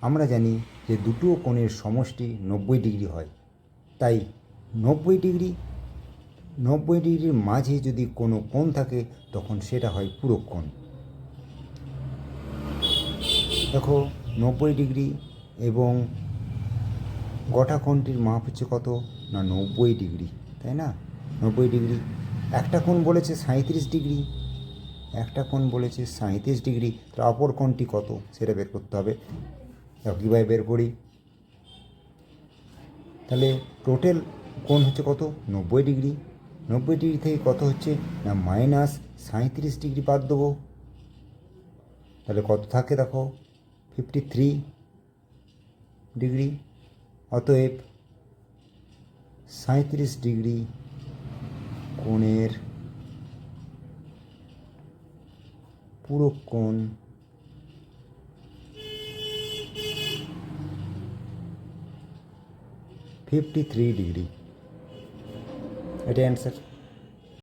আমরা জানি যে দুটো কোণের সমষ্টি নব্বই ডিগ্রি হয়। তাই নব্বই ডিগ্রি, নব্বই ডিগ্রির মাঝে যদি কোনো কোণ থাকে, তখন সেটা হয় পুরো কোণ। দেখো, নব্বই ডিগ্রি এবং গোটা কোণটির মাপ হচ্ছে কত? না, নব্বই ডিগ্রি, তাই না? নব্বই ডিগ্রি। একটা কোণ বলেছে সাঁত্রিশ ডিগ্রি, একটা কোণ বলেছে সাঁত্রিশ ডিগ্রি, তার অপর কোণটি কত? সেটা বের করতে হবে। কীভাবে বের করি? তাহলে টোটাল কোণ হচ্ছে কত? নব্বই ডিগ্রি। নব্বই ডিগ্রি থেকে কত হচ্ছে? না মাইনাস সাঁত্রিশ ডিগ্রি বাদ দেবো। তাহলে কত থাকে দেখো? Fifty three degree. অতএব সাঁত্রিশ ডিগ্রি কোণের পুরো কোণ ফিফটি থ্রি ডিগ্রি এটা অ্যান্সার